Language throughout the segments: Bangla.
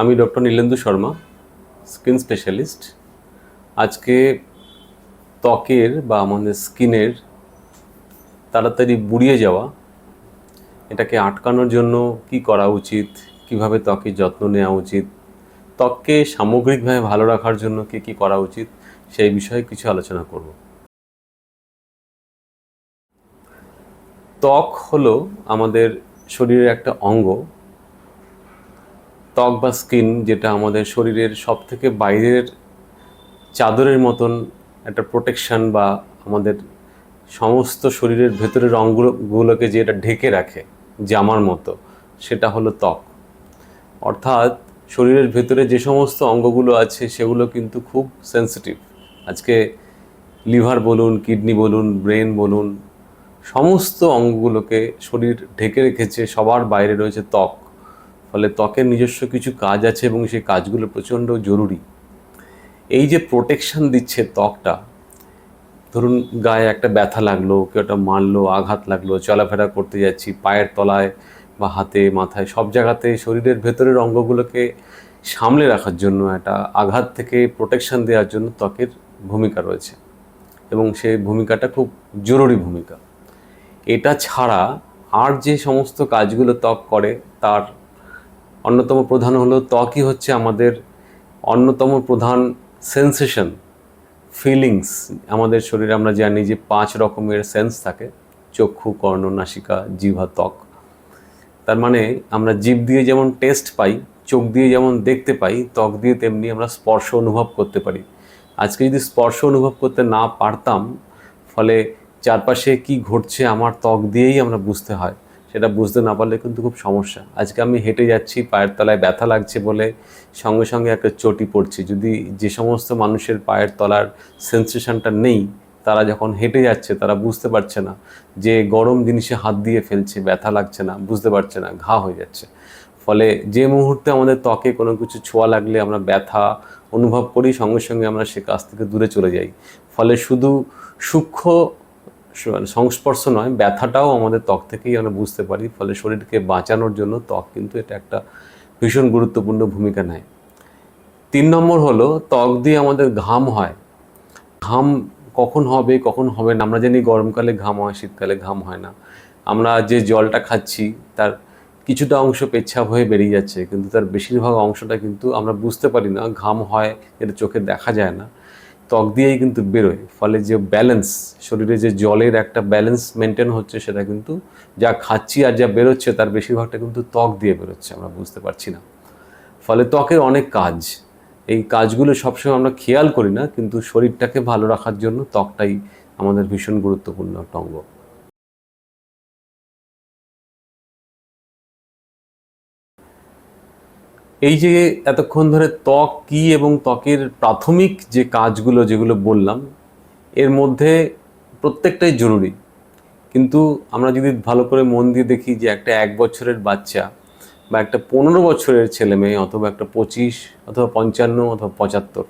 আমি doctor Nilendu Sharma, skin specialist. আজকে ত্বকের বা আমাদের স্কিনের তাড়াতাড়ি বুড়িয়ে যাওয়া, এটাকে আটকানোর জন্য কি করা উচিত, কীভাবে ত্বকের যত্ন নেওয়া উচিত, ত্বককে সামগ্রিকভাবে ভালো রাখার জন্য কি কি করা উচিত, সেই বিষয়ে কিছু আলোচনা করব। ত্বক হলো আমাদের শরীরের একটা অঙ্গ ত্বক বা স্কিন যেটা আমাদের শরীরের সব থেকে বাইরের চাদরের মতন একটা প্রোটেকশন বা আমাদের সমস্ত শরীরের ভেতরের অঙ্গগুলোকে যেটা ঢেকে রাখে, জামার মতো, সেটা হলো ত্বক। অর্থাৎ শরীরের ভেতরে যে সমস্ত অঙ্গগুলো আছে সেগুলো কিন্তু খুব সেন্সিটিভ আজকে লিভার বলুন, কিডনি বলুন, ব্রেন বলুন, সমস্ত অঙ্গগুলোকে শরীর ঢেকে রেখেছে, সবার বাইরে রয়েছে ত্বক। ফলে ত্বকের নিজস্ব কিছু কাজ আছে এবং সেই কাজগুলো প্রচণ্ড জরুরি। এই যে প্রোটেকশন দিচ্ছে ত্বকটা, ধরুন গায়ে একটা ব্যথা লাগল, কেউ একটা মারলো, আঘাত লাগল, চলাফেরা করতে যাচ্ছি, পায়ের তলায় বা হাতে, মাথায়, সব জায়গাতে শরীরের ভেতরের অঙ্গগুলোকে সামলে রাখার জন্য একটা আঘাত থেকে প্রোটেকশন দেওয়ার জন্য ত্বকের ভূমিকা রয়েছে। এবং সেই ভূমিকাটা খুব জরুরি ভূমিকা। এটা ছাড়া আর যে সমস্ত কাজগুলো ত্বক করে, তার অন্যতম প্রধান হলো ত্বকই হচ্ছে আমাদের অন্যতম প্রধান সেন্সেশন ফিলিংস আমাদের শরীরে আমরা জানি যে পাঁচ রকমের সেন্স থাকে, চক্ষু, কর্ণ, নাসিকা, জিহ্বা, ত্বক। তার মানে আমরা জীব দিয়ে যেমন টেস্ট পাই, চোখ দিয়ে যেমন দেখতে পাই, ত্বক দিয়ে তেমনি আমরা স্পর্শ অনুভব করতে পারি। আজকে যদি স্পর্শ অনুভব করতে না পারতাম, ফলে চারপাশে কি ঘটছে আমার ত্বক দিয়েই আমরা বুঝতে হয়। সেটা বুঝতে না পারলে কিন্তু খুব সমস্যা। আজকে আমি হেঁটে যাচ্ছি, পায়ের তলায় ব্যথা লাগছে বলে সঙ্গে সঙ্গে একটা চটি পড়ছে। যদি যে সমস্ত মানুষের পায়ের তলার সেন্সেশনটা নেই, তারা যখন হেঁটে যাচ্ছে তারা বুঝতে পারছে না যে গরম জিনিসে হাত দিয়ে ফেলছে, ব্যথা লাগছে না, বুঝতে পারছে না, ঘা হয়ে যাচ্ছে। ফলে যে মুহূর্তে আমাদের ত্বকে কোনো কিছু ছোঁয়া লাগলে আমরা ব্যথা অনুভব করি, সঙ্গে সঙ্গে আমরা সে কাজ থেকে দূরে চলে যাই। ফলে শুধু সূক্ষ্ম সংস্পর্শ নয়, ব্যথাটাও আমাদের ত্বক থেকেই আমরা বুঝতে পারি, ফলে শরীরকে বাঁচানোর জন্য ত্বক কিন্তু এটা একটা ভীষণ গুরুত্বপূর্ণ ভূমিকা নেয়। তিন নম্বর হলো, ত্বক দিয়ে আমাদের ঘাম হয়। ঘাম কখন হবে কখন হবে না, আমরা জানি গরমকালে ঘাম হয়, শীতকালে ঘাম হয় না। আমরা যে জলটা খাচ্ছি, তার কিছুটা অংশ পেচ্ছাপ হয়ে বেরিয়ে যাচ্ছে, কিন্তু তার বেশিরভাগ অংশটা কিন্তু আমরা বুঝতে পারি না, ঘাম হয়, এটা চোখে দেখা যায় না। ত্বক দিয়েই কিন্তু বেরোয়। ফলে যে ব্যালেন্স শরীরে যে জলের একটা ব্যালেন্স মেনটেন হচ্ছে, সেটা কিন্তু যা খাচ্ছি আর যা বেরোচ্ছে, তার বেশিরভাগটা কিন্তু ত্বক দিয়ে বেরোচ্ছে, আমরা বুঝতে পারছি না। ফলে ত্বকের অনেক কাজ। এই কাজগুলো সবসময় আমরা খেয়াল করি না, কিন্তু শরীরটাকে ভালো রাখার জন্য ত্বকটাই আমাদের ভীষণ গুরুত্বপূর্ণ একটা অঙ্গ। এই যে এতক্ষণ ধরে ত্বক কি এবং ত্বকের প্রাথমিক যে কাজগুলো যেগুলো বললাম, এর মধ্যে প্রত্যেকটাই জরুরি। কিন্তু আমরা যদি ভালো করে মন দিয়ে দেখি যে একটা এক বছরের বাচ্চা বা একটা পনেরো বছরের ছেলে মেয়ে অথবা একটা পঁচিশ অথবা পঞ্চান্ন অথবা পঁচাত্তর,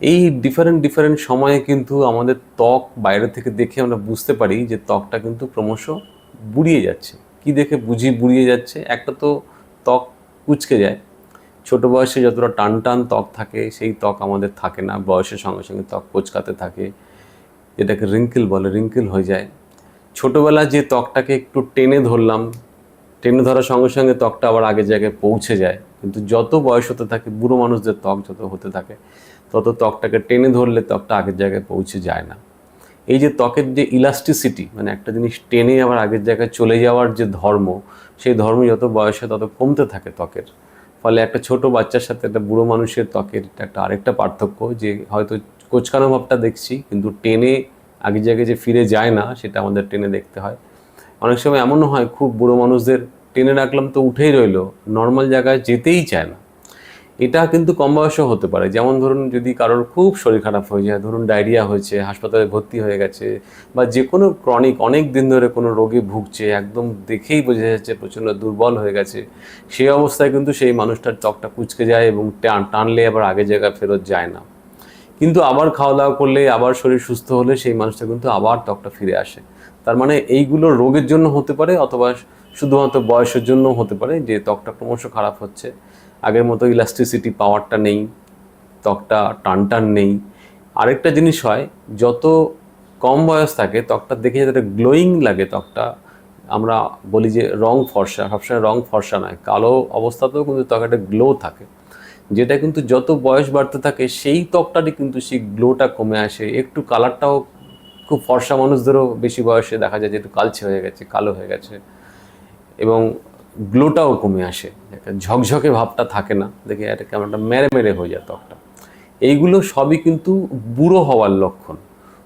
এই ডিফারেন্ট ডিফারেন্ট সময়ে কিন্তু আমাদের ত্বক বাইরে থেকে দেখে আমরা বুঝতে পারি যে ত্বকটা কিন্তু ক্রমশ বুড়িয়ে যাচ্ছে। কি দেখে বুঝি বুড়িয়ে যাচ্ছে? একটা তো ত্বক কুচকে যায়। ছোট বয়সে যতটা টান টান ত্বক থাকে, সেই ত্বক আমাদের থাকে না। বয়সের সঙ্গে সঙ্গে ত্বক কোচকাতে থাকে। যেটাকে রিঙ্কেল বলে রিঙ্কেল হয়ে যায়। ছোটোবেলা যে ত্বকটাকে একটু টেনে ধরলাম, টেনে ধরার সঙ্গে সঙ্গে ত্বকটা আবার আগের জায়গায় পৌঁছে যায়। কিন্তু যত বয়স হতে থাকে, বুড়ো মানুষদের ত্বক যত হতে থাকে, তত ত্বকটাকে টেনে ধরলে ত্বকটা আগের জায়গায় পৌঁছে যায় না। এই যে ত্বকের যে ইলাস্টিসিটি মানে একটা জিনিস টেনে আবার আগের জায়গায় চলে যাওয়ার যে ধর্ম, সেই ধর্ম যত বয়সে তত কমতে থাকে ত্বকের। ফলে একটা ছোট বাচ্চার সাথে একটা বুড়ো মানুষের ত্বকের একটা আরেকটা পার্থক্য যে হয়তো কোচকানো ভাবটা দেখছি, কিন্তু টেনে আগের জায়গায় যে ফিরে যায় না, সেটা আমাদের টেনে দেখতে হয়। অনেক সময় এমনও হয়, খুব বুড়ো মানুষদের টেনে রাখলাম তো উঠেই রইল, নর্মাল জায়গায় যেতেই চায় না। এটা কিন্তু কম বয়সেও হতে পারে। যেমন ধরুন যদি কারোর খুব শরীর খারাপ হয়ে যায়, ধরুন ডায়রিয়া হয়েছে, হাসপাতালে ভর্তি হয়ে গেছে বা যে কোনো ক্রনিক অনেক দিন ধরে কোনো রোগে ভুগছে, একদম দেখেই বোঝা যাচ্ছে প্রচণ্ড দুর্বল হয়ে গেছে, সেই অবস্থায় কিন্তু সেই মানুষটার ত্বকটা কুচকে যায় এবং টান, টানলে আবার আগে জায়গায় ফেরত যায় না। কিন্তু আবার খাওয়া দাওয়া করলে, আবার শরীর সুস্থ হলে সেই মানুষটা কিন্তু আবার ত্বকটা ফিরে আসে। তার মানে এইগুলো রোগের জন্য হতে পারে অথবা শুধুমাত্র বয়সের জন্য হতে পারে যে ত্বকটা ক্রমশ খারাপ হচ্ছে। আগের মতো ইলাস্ট্রিসিটি পাওয়ারটা নেই, ত্বকটা টান টান নেই। আরেকটা জিনিস হয়, যত কম বয়স থাকে, ত্বকটা দেখে যাতে গ্লোয়িং লাগে ত্বকটা, আমরা বলি যে রং ফর্সা, সবসময় রং ফর্সা নয়, কালো অবস্থাতেও কিন্তু ত্বকে একটা গ্লো থাকে। যেটা কিন্তু যত বয়স বাড়তে থাকে, সেই ত্বকটারই কিন্তু সেই গ্লোটা কমে আসে। একটু কালারটাও খুব ফর্সা মানুষদেরও বেশি বয়সে দেখা যায় যে একটু কালচে হয়ে গেছে, কালো হয়ে গেছে। এবং গ্লোটাও কমে আসে। একটা ঝকঝকে ভাবটা থাকে না। দেখে একটা কেমন একটা মেরে মেরে হয়ে যায় ত্বকটা। এইগুলো সবই কিন্তু বুড়ো হওয়ার লক্ষণ।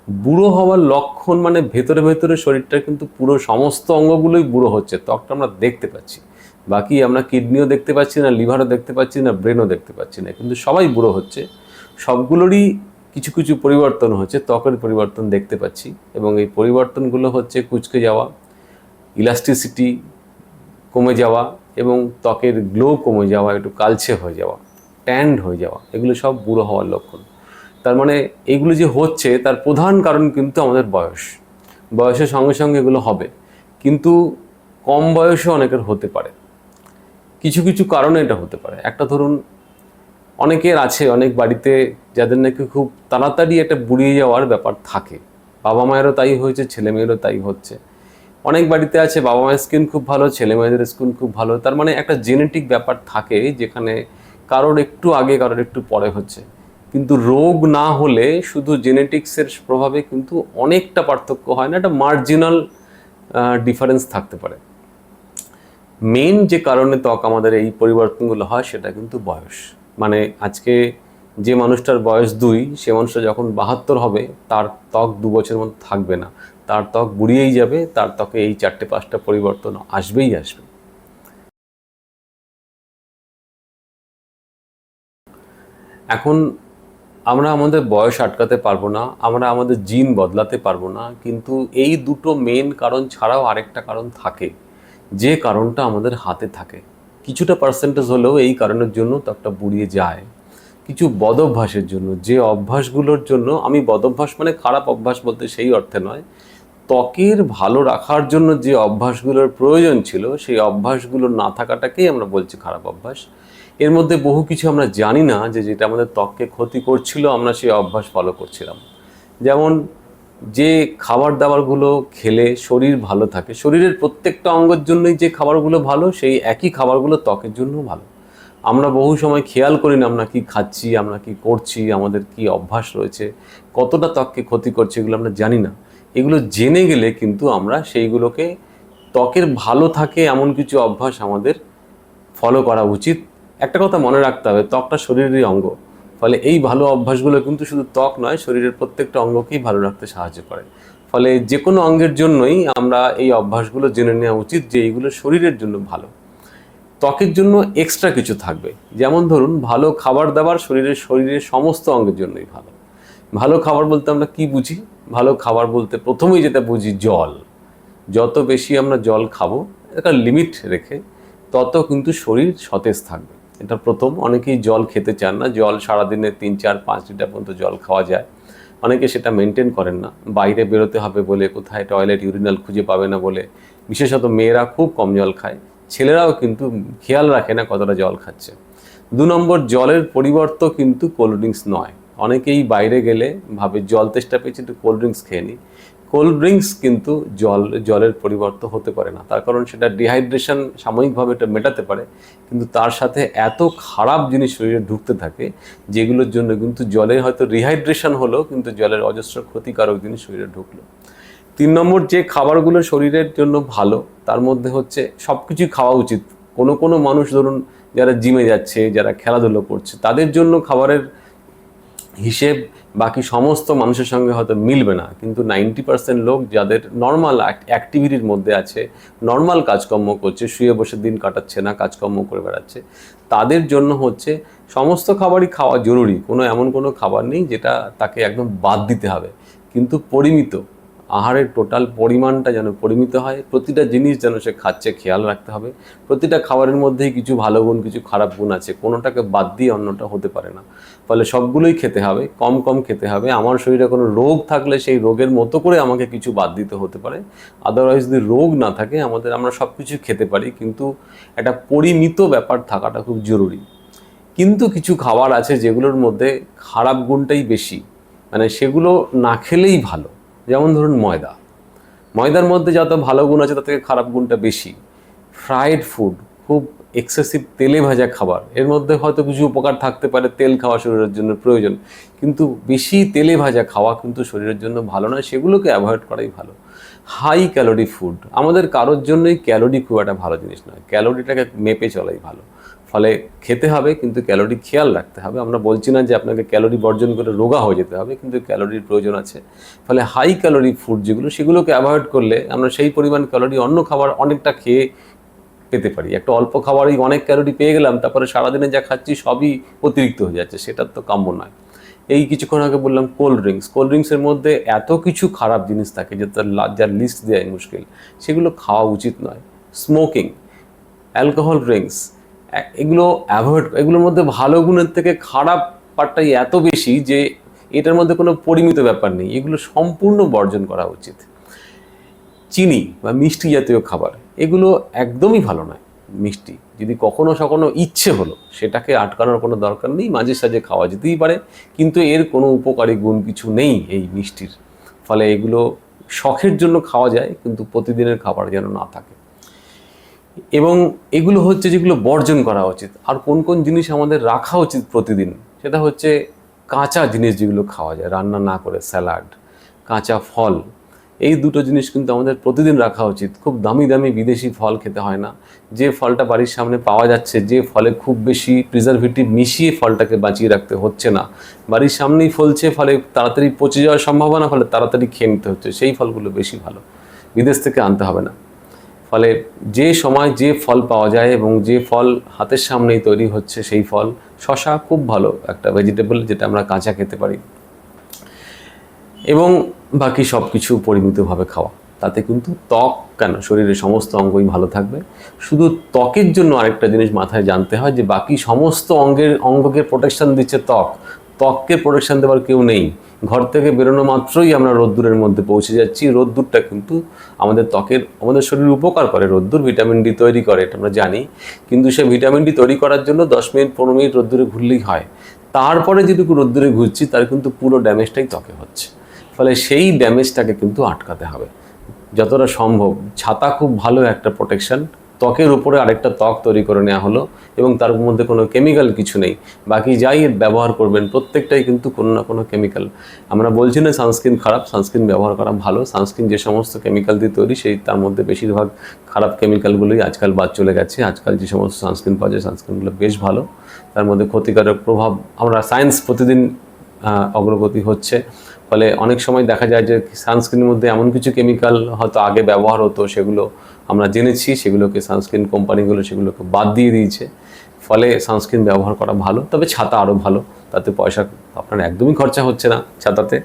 বুড়ো হওয়ার লক্ষণ মানে ভেতরে ভেতরে শরীরটা কিন্তু পুরো সমস্ত অঙ্গগুলোই বুড়ো হচ্ছে। ত্বকটা আমরা দেখতে পাচ্ছি। বাকি আমরা কিডনিও দেখতে পাচ্ছি না, লিভারও দেখতে পাচ্ছি না, ব্রেনও দেখতে পাচ্ছি না। কিন্তু সবাই বুড়ো হচ্ছে। সবগুলোরই কিছু কিছু পরিবর্তন হচ্ছে। ত্বকের পরিবর্তন দেখতে পাচ্ছি এবং এই পরিবর্তনগুলো হচ্ছে কুচকে যাওয়া, ইলাস্টিসিটি কমে যাওয়া এবং ত্বকের গ্লো কমে যাওয়া, একটু কালচে হয়ে যাওয়া ট্যান্ড হয়ে যাওয়া, এগুলো সব বুড়ো হওয়ার লক্ষণ। তার মানে এগুলো যে হচ্ছে, তার প্রধান কারণ কিন্তু আমাদের বয়স। বয়সের সঙ্গে সঙ্গে এগুলো হবে। কিন্তু কম বয়সে অনেকের হতে পারে। কিছু কিছু কারণে এটা হতে পারে। একটা ধরুন, অনেকের আছে, অনেক বাড়িতে যাদের নাকি খুব তাড়াতাড়ি একটা বুড়িয়ে যাওয়ার ব্যাপার থাকে। বাবা মায়েরও তাই হয়েছে, ছেলে মেয়েরও তাই হচ্ছে। অনেক বাড়িতে আছে বাবা মায়ের স্কিন খুব ভালো ছেলে মেয়েদের স্কিন খুব ভালো। তার মানে একটা জেনেটিক ব্যাপার থাকে যেখানে কারোর একটু আগে, কারোর একটু পরে হচ্ছে। কিন্তু রোগ না হলে শুধু জেনেটিক্সের প্রভাবে কিন্তু অনেকটা পার্থক্য হয় না, একটা মার্জিনাল ডিফারেন্স থাকতে পারে। মেন যে কারণে ত্বক আমাদের এই পরিবর্তনগুলো হয় সেটা কিন্তু বয়স। মানে আজকে যে মানুষটার বয়স দুই, সে মানুষটা যখন বাহাত্তর হবে, তার ত্বক দু বছরের মতো থাকবে না। তার ত্বক বুড়িয়েই যাবে, তার ত্বকে এই চারটে পাঁচটা পরিবর্তন আসবেই আসবে। এখন আমরা আমাদের বয়স আটকাতে পারব না, আমরা আমাদের জিন বদলাতে পারব না, কিন্তু এই দুটো মেন কারণ ছাড়াও আরেকটা কারণ থাকে। যে কারণটা আমাদের হাতে থাকে। কিছুটা পার্সেন্টেজ হলেও এই কারণের জন্য ত্বকটা বুড়িয়ে যায়। কিছু বদভ্যাসের জন্য, যে অভ্যাসগুলোর জন্য, আমি বদভ্যাস মানে খারাপ অভ্যাস বলতে সেই অর্থে নয় ত্বকের ভালো রাখার জন্য যে অভ্যাসগুলোর প্রয়োজন ছিল, সেই অভ্যাসগুলো না থাকাটাকেই আমরা বলছি খারাপ অভ্যাস। এর মধ্যে বহু কিছু আমরা জানি না যে যেটা আমাদের ত্বককে ক্ষতি করছিল, আমরা সেই অভ্যাস ফলো করছিলাম। যেমন যে খাবার দাবারগুলো খেলে শরীর ভালো থাকে, শরীরের প্রত্যেকটা অঙ্গের জন্যই যে খাবারগুলো ভালো, সেই একই খাবারগুলো ত্বকের জন্য ভালো। আমরা বহু সময় খেয়াল করি না আমরা কি খাচ্ছি, আমরা কি করছি, আমাদের কি অভ্যাস রয়েছে, কতটা ত্বককে ক্ষতি করছে এগুলো আমরা জানি না। এগুলো জেনে গেলে কিন্তু আমরা সেইগুলোকে ত্বকের ভালো থাকে এমন কিছু অভ্যাস আমাদের ফলো করা উচিত। একটা কথা মনে রাখতে হবে, ত্বকটা শরীরেরই অঙ্গ। ফলে এই ভালো অভ্যাসগুলো কিন্তু শুধু ত্বক নয়, শরীরের প্রত্যেকটা অঙ্গকেই ভালো রাখতে সাহায্য করে। ফলে যে কোনো অঙ্গের জন্যই আমরা এই অভ্যাসগুলো জেনে নেওয়া উচিত যে এইগুলো শরীরের জন্য ভালো। ত্বকের জন্য এক্সট্রা কিছু থাকবে। যেমন ধরুন, ভালো খাবার দাবার শরীরের শরীরের সমস্ত অঙ্গের জন্যই ভালো। ভালো খাবার বলতে আমরা কি বুঝি? ভালো খাবার বলতে প্রথমেই যেটা বুঝি জল। যত বেশি আমরা জল খাব, একটা লিমিট রেখে তত কিন্তু শরীর সতেজ থাকবে। এটা প্রথম। অনেকেই জল খেতে চান না। জল সারাদিনে তিন, চার, পাঁচ লিটার পর্যন্ত জল খাওয়া যায়। অনেকে সেটা মেনটেন করেন না। বাইরে বেরোতে হবে বলে, কোথায় টয়লেট ইউরিনাল খুঁজে পাবে না বলে। বিশেষত মেয়েরা খুব কম জল খায়। ছেলেরাও কিন্তু খেয়াল রাখে না কতটা জল খাচ্ছে। দু নম্বর, জলের পরিবর্তন কিন্তু কোল্ড ড্রিঙ্কস নয়। অনেকেই বাইরে গেলে ভাবে জল তেষ্টা পেয়েছে একটু কোল্ড ড্রিঙ্কস খেয়ে নিই কোল্ড ড্রিঙ্কস কিন্তু জল, জলের পরিবর্তন হতে পারে না। তার কারণ সেটা ডিহাইড্রেশন সাময়িকভাবে এটা মেটাতে পারে, কিন্তু তার সাথে এত খারাপ জিনিস শরীরে ঢুকতে থাকে, যেগুলোর জন্য কিন্তু জলে হয়তো রিহাইড্রেশন হলো, কিন্তু জলের অজস্র ক্ষতিকারক জিনিস শরীরে ঢুকলো। তিন নম্বর, যে খাবারগুলো শরীরের জন্য ভালো, তার মধ্যে হচ্ছে সব কিছুই খাওয়া উচিত। কোনো কোনো মানুষ ধরুন যারা জিমে যাচ্ছে, যারা খেলাধুলো করছে, তাদের জন্য খাবারের হিসেব বাকি সমস্ত মানুষের সঙ্গে হয়তো মিলবে না। কিন্তু নাইনটি পার্সেন্ট লোক যাদের নর্মাল অ্যাক্টিভিটির মধ্যে আছে নর্মাল কাজকর্ম করছে, শুয়ে বসে দিন কাটাচ্ছে না, কাজকর্ম করে বেড়াচ্ছে, তাদের জন্য হচ্ছে সমস্ত খাবারই খাওয়া জরুরি। কোনো এমন কোনো খাবার নেই যেটা তাকে একদম বাদ দিতে হবে। কিন্তু পরিমিত আহারের টোটাল পরিমাণটা যেন পরিমিত হয়, প্রতিটা জিনিস যেন সে খাচ্ছে, খেয়াল রাখতে হবে। প্রতিটা খাবারের মধ্যেই কিছু ভালো গুণ, কিছু খারাপ গুণ আছে, কোনোটাকে বাদ দিয়ে অন্যটা হতে পারে না। ফলে সবগুলোই খেতে হবে, কম কম খেতে হবে। আমার শরীরে কোনো রোগ থাকলে সেই রোগের মতো করে আমাকে কিছু বাদ দিতে হতে পারে। আদারওয়াইজ যদি রোগ না থাকে, আমাদের, আমরা সব কিছু খেতে পারি, কিন্তু একটা পরিমিত ব্যাপার থাকাটা খুব জরুরি। কিন্তু কিছু খাবার আছে যেগুলোর মধ্যে খারাপ গুণটাই বেশি। মানে সেগুলো না খেলেই ভালো। যেমন ধরুন ময়দা। ময়দার মধ্যে যত ভালো গুণ আছে, তার থেকে খারাপ গুণটা বেশি। ফ্রাইড ফুড খুব এক্সেসিভ তেলে ভাজা খাবার, এর মধ্যে হয়তো কিছু উপকার থাকতে পারে, তেল খাওয়া শরীরের জন্য প্রয়োজন। কিন্তু বেশি তেলে ভাজা খাওয়া কিন্তু শরীরের জন্য ভালো নয়, সেগুলোকে অ্যাভয়েড করাই ভালো। হাই ক্যালোরি ফুড আমাদের কারোর জন্যই ক্যালোরি খুব একটা ভালো জিনিস নয়। ক্যালোরিটাকে মেপে চলাই ভালো। ফলে খেতে হবে, কিন্তু ক্যালোরি খেয়াল রাখতে হবে। আমরা বলছি না যে আপনাকে ক্যালোরি বর্জন করে রোগা হয়ে যেতে হবে, কিন্তু ক্যালোরির প্রয়োজন আছে। ফলে হাই ক্যালোরি ফুড যেগুলো, সেগুলোকে অ্যাভয়েড করলে আমরা সেই পরিমাণ ক্যালোরি অন্য খাবার অনেকটা খেয়ে পেতে পারি। একটা অল্প খাবারই অনেক ক্যালোরি পেয়ে গেলাম, তারপরে সারাদিনে যা খাচ্ছি সবই অতিরিক্ত হয়ে যাচ্ছে, সেটার তো কাম্য নয়। এই কিছুক্ষণ আগে বললাম কোল্ড ড্রিঙ্কস কোল্ড ড্রিঙ্কসের মধ্যে এত কিছু খারাপ জিনিস থাকে যে তার যার লিস্ট দেওয়াই মুশকিল, সেগুলো খাওয়া উচিত নয়। স্মোকিং অ্যালকোহল ড্রিঙ্কস এগুলো অ্যাভয়েড এগুলোর মধ্যে ভালো গুণের থেকে খারাপ পার্টটাই এত বেশি যে এটার মধ্যে কোনো পরিমিত ব্যাপার নেই। এগুলো সম্পূর্ণ বর্জন করা উচিত। চিনি বা মিষ্টি জাতীয় খাবার, এগুলো একদমই ভালো নয় মিষ্টি। যদি কখনো সখনো ইচ্ছে হলো সেটাকে আটকানোর কোনো দরকার নেই, মাঝে সাঝে খাওয়া যেতেই পারে, কিন্তু এর কোনো উপকারী গুণ কিছু নেই এই মিষ্টির। ফলে এগুলো শখের জন্য খাওয়া যায়, কিন্তু প্রতিদিনের খাবার যেন না থাকে। এবং এগুলো হচ্ছে যেগুলো বর্জন করা উচিত। আর কোন কোন জিনিস আমাদের রাখা উচিত প্রতিদিন, সেটা হচ্ছে কাঁচা জিনিস যেগুলো খাওয়া যায়, রান্না না করে স্যালাড, কাঁচা ফল, এই দুটো জিনিস কিন্তু আমাদের প্রতিদিন রাখা উচিত। খুব দামি দামি বিদেশি ফল খেতে হয় না। যে ফলটা বাড়ির সামনে পাওয়া যাচ্ছে, যে ফলে খুব বেশি প্রিজারভেটিভ মিশিয়ে ফলটাকে বাঁচিয়ে রাখতে হচ্ছে না। বাড়ির সামনেই ফলছে, ফলে তাড়াতাড়ি পচে যাওয়ার সম্ভাবনা, ফলে তাড়াতাড়ি খেয়ে নিতে হচ্ছে। সেই ফলগুলো বেশি ভালো। বিদেশ থেকে আনতে হবে না। ফলে যে সময় যে ফল পাওয়া যায় এবং যে ফল হাতের সামনেই তৈরি হচ্ছে সেই ফল, শশা খুব ভালো একটা ভেজিটেবল যেটা আমরা কাঁচা খেতে পারি। এবং বাকি সব কিছু পরিমিতভাবে খাওয়া। তাতে কিন্তু ত্বক কেন? শরীরের সমস্ত অঙ্গই ভালো থাকবে। শুধু ত্বকের জন্য আরেকটা জিনিস মাথায় জানতে হয় যে বাকি সমস্ত অঙ্গের, অঙ্গকে প্রোটেকশান দিচ্ছে ত্বক। ত্বককে প্রোটেকশান দেওয়ার কেউ নেই। ঘর থেকে বেরোনো মাত্রই আমরা রোদ্দুরের মধ্যে পৌঁছে যাচ্ছি। রোদ্দুরটা কিন্তু আমাদের ত্বকের, আমাদের শরীর উপকার করে। রোদ্দুর ভিটামিন ডি তৈরি করে, এটা আমরা জানি। কিন্তু সে ভিটামিন ডি তৈরি করার জন্য দশ মিনিট, পনেরো মিনিট রোদ্দুরে ঘুরলেই হয়। তারপরে যেটুকু রোদ্দুরে ঘুরছি, তার কিন্তু পুরো ড্যামেজটাই ত্বকে হচ্ছে। ফলে সেই ড্যামেজটাকে কিন্তু আটকাতে হবে। যতটা সম্ভব, ছাতা খুব ভালো একটা প্রোটেকশন ত্বকের উপরে আরেকটা ত্বক তৈরি করে নেওয়া হলো এবং তার মধ্যে কোনো কেমিক্যাল কিছু নেই। বাকি যাই ব্যবহার করবেন, প্রত্যেকটাই কিন্তু কোনো না কোনো কেমিক্যাল। আমরা বলছি না সানস্ক্রিন খারাপ, সানস্ক্রিন ব্যবহার করা ভালো। সানস্ক্রিন যে সমস্ত কেমিক্যাল দিয়ে তৈরি, সেই তার মধ্যে বেশিরভাগ খারাপ কেমিক্যালগুলোই আজকাল বাদ চলে গেছে। আজকাল যে সমস্ত সানস্ক্রিন পাওয়া যায়, সানস্ক্রিনগুলো বেশ ভালো। তার মধ্যে ক্ষতিকারক প্রভাব, আমরা সায়েন্স প্রতিদিন অগ্রগতি হচ্ছে। ফলে অনেক সময় দেখা যায় যে সানস্ক্রিনের মধ্যে এমন কিছু কেমিক্যাল হয়তো আগে ব্যবহার হতো, সেগুলো আমরা জেনেছি সেগুলোকে সানস্ক্রিন কোম্পানিগুলো সেগুলোকে বাদ দিয়ে দিয়েছে। ফলে সানস্ক্রিন ব্যবহার করা ভালো, তবে ছাতা আরও ভালো। তাতে পয়সা আপনার একদমই খরচা হচ্ছে না ছাতাতে।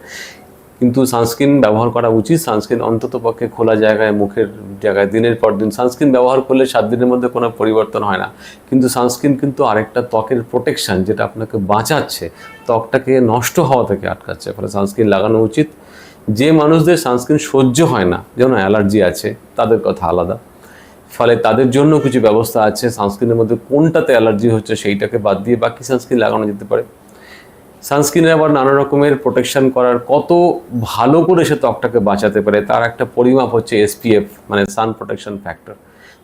কিন্তু সানস্ক্রিন ব্যবহার করা উচিত। সানস্ক্রিন অন্তত পক্ষে খোলা জায়গায়, মুখের জায়গায় দিনের পর দিন সানস্ক্রিন ব্যবহার করলে সাত দিনের মধ্যে কোনো পরিবর্তন হয় না। কিন্তু সানস্ক্রিন কিন্তু আরেকটা ত্বকের প্রোটেকশন যেটা আপনাকে বাঁচাচ্ছে। ত্বকটাকে নষ্ট হওয়া থেকে আটকাচ্ছে। ফলে সানস্ক্রিন লাগানো উচিত। যে মানুষদের সানস্ক্রিন সহ্য হয় না, যেমন অ্যালার্জি আছে, তাদের কথা আলাদা। ফলে তাদের জন্য কিছু ব্যবস্থা আছে, সানস্ক্রিনের মধ্যে কোনটাতে অ্যালার্জি হচ্ছে সেইটাকে বাদ দিয়ে বাকি সানস্ক্রিন লাগানো যেতে পারে। সানস্ক্রিনে আবার নানা রকমের প্রোটেকশন করার কত ভালো করে সে ত্বকটাকে বাঁচাতে পারে, তার একটা পরিমাপ হচ্ছে এসপিএফ মানে sun protection factor.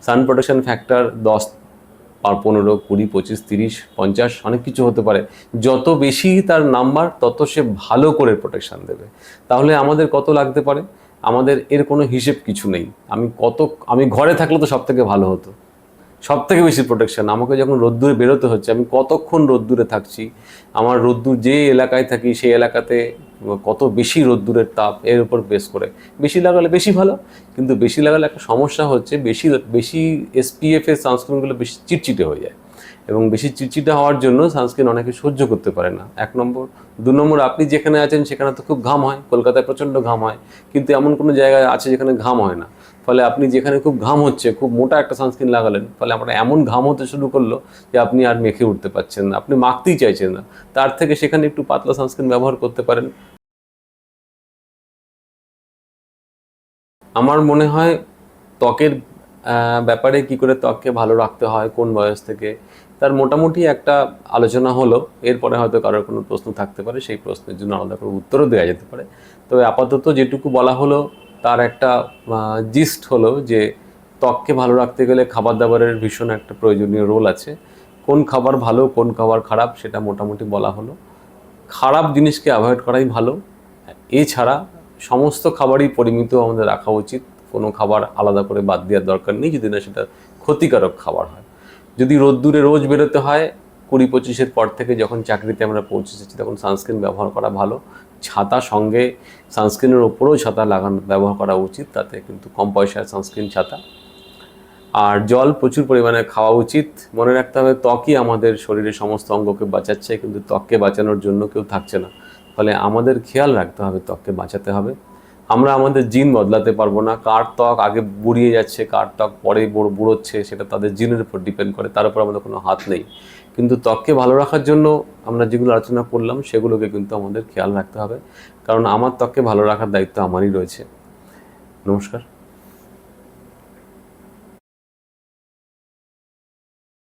Sun protection factor দশ আর পনেরো, কুড়ি, পঁচিশ, তিরিশ, পঞ্চাশ, অনেক কিছু হতে পারে। যত বেশি তার নাম্বার, তত সে ভালো করে প্রোটেকশন দেবে। তাহলে আমাদের কত লাগতে পারে? আমাদের এর কোনো হিসেব কিছু নেই। আমি কত, আমি ঘরে থাকলে তো সব থেকে ভালো হতো। সব থেকে বেশি প্রোটেকশন আমাকে যখন রোদ্দুরে বেরোতে হচ্ছে, আমি কতক্ষণ রোদ্দুরে থাকছি? আমার রোদ্দুর যে এলাকায় থাকি, সেই এলাকাতে কত বেশি রোদ্দুরের তাপ এর উপর বেস করে। বেশি লাগালে বেশি ভালো, কিন্তু বেশি লাগালে একটা সমস্যা হচ্ছে বেশি বেশি এসপিএফ এর সানস্ক্রিনগুলো বেশি চিটচিটে হয়ে যায়। এবং বেশি চিটচিটে হওয়ার জন্য সানস্ক্রিন অনেকে সহ্য করতে পারে না। এক নম্বর। দু নম্বর, আপনি যেখানে আছেন সেখানে তো খুব ঘাম হয়, কলকাতায় প্রচণ্ড ঘাম হয়, কিন্তু এমন কোনো জায়গায় আছে যেখানে ঘাম হয় না। ফলে আপনি যেখানে খুব ঘাম হচ্ছে, খুব মোটা একটা সানস্ক্রিন লাগালেন, ফলে আমরা এমন ঘাম হতে শুরু করল যে আপনি আর মেখে উঠতে পারছেন না, আপনি মাখতেই চাইছেন না। তার থেকে সেখানে একটু পাতলা সানস্ক্রিন ব্যবহার করতে পারেন। আমার মনে হয় ত্বকের ব্যাপারে কি করে ত্বককে ভালো রাখতে হয়, কোন বয়স থেকে, তার মোটামুটি একটা আলোচনা হলো। এরপরে হয়তো কারোর কোনো প্রশ্ন থাকতে পারে, সেই প্রশ্নের জন্য আলাদা করে উত্তরও দেওয়া যেতে পারে। তবে আপাতত যেটুকু বলা হলো, তার একটা জিস্ট হলো যে ত্বককে ভালো রাখতে গেলে খাবার দাবারের ভীষণ একটা প্রয়োজনীয় রোল আছে। কোন খাবার ভালো, কোন খাবার খারাপ, সেটা মোটামুটি বলা হলো। খারাপ জিনিসকে অ্যাভয়েড করাই ভালো। এছাড়া সমস্ত খাবারই পরিমিত আমাদের রাখা উচিত। কোনো খাবার আলাদা করে বাদ দেওয়ার দরকার নেই, যদি না সেটা ক্ষতিকারক খাবার হয়। যদি রোদ্দুরে রোজ বেরোতে হয়, কুড়ি পঁচিশের পর থেকে যখন চাকরিতে আমরা পৌঁছে পৌঁছেছি, তখন সানস্ক্রিন ব্যবহার করা ভালো। ছাতা সঙ্গে সানস্ক্রিনের ওপরেও ছাতা লাগানো, ব্যবহার করা উচিত, তাতে কিন্তু কম পয়সার সানস্ক্রিন ছাতা। আর জল প্রচুর পরিমাণে খাওয়া উচিত। মনে রাখতে হবে ত্বকই আমাদের শরীরের সমস্ত অঙ্গকে বাঁচাচ্ছে, কিন্তু ত্বককে বাঁচানোর জন্য কেউ থাকছে না। ফলে আমাদের খেয়াল রাখতে হবে, ত্বককে বাঁচাতে হবে। আমরা আমাদের জিন বদলাতে পারব না। কার ত্বক আগে বুড়িয়ে যাচ্ছে, কার ত্বক পরে বুড়ো, বুড়োচ্ছে, সেটা তাদের জিনের উপর ডিপেন্ড করে, তার উপর আমাদের কোনো হাত নেই। কিন্তু ত্বককে ভালো রাখার জন্য আমরা যেগুলো আলোচনা করলাম, সেগুলোকে কিন্তু আমাদের খেয়াল রাখতে হবে। কারণ আমার ত্বককে ভালো রাখার দায়িত্ব আমারই রয়েছে। নমস্কার।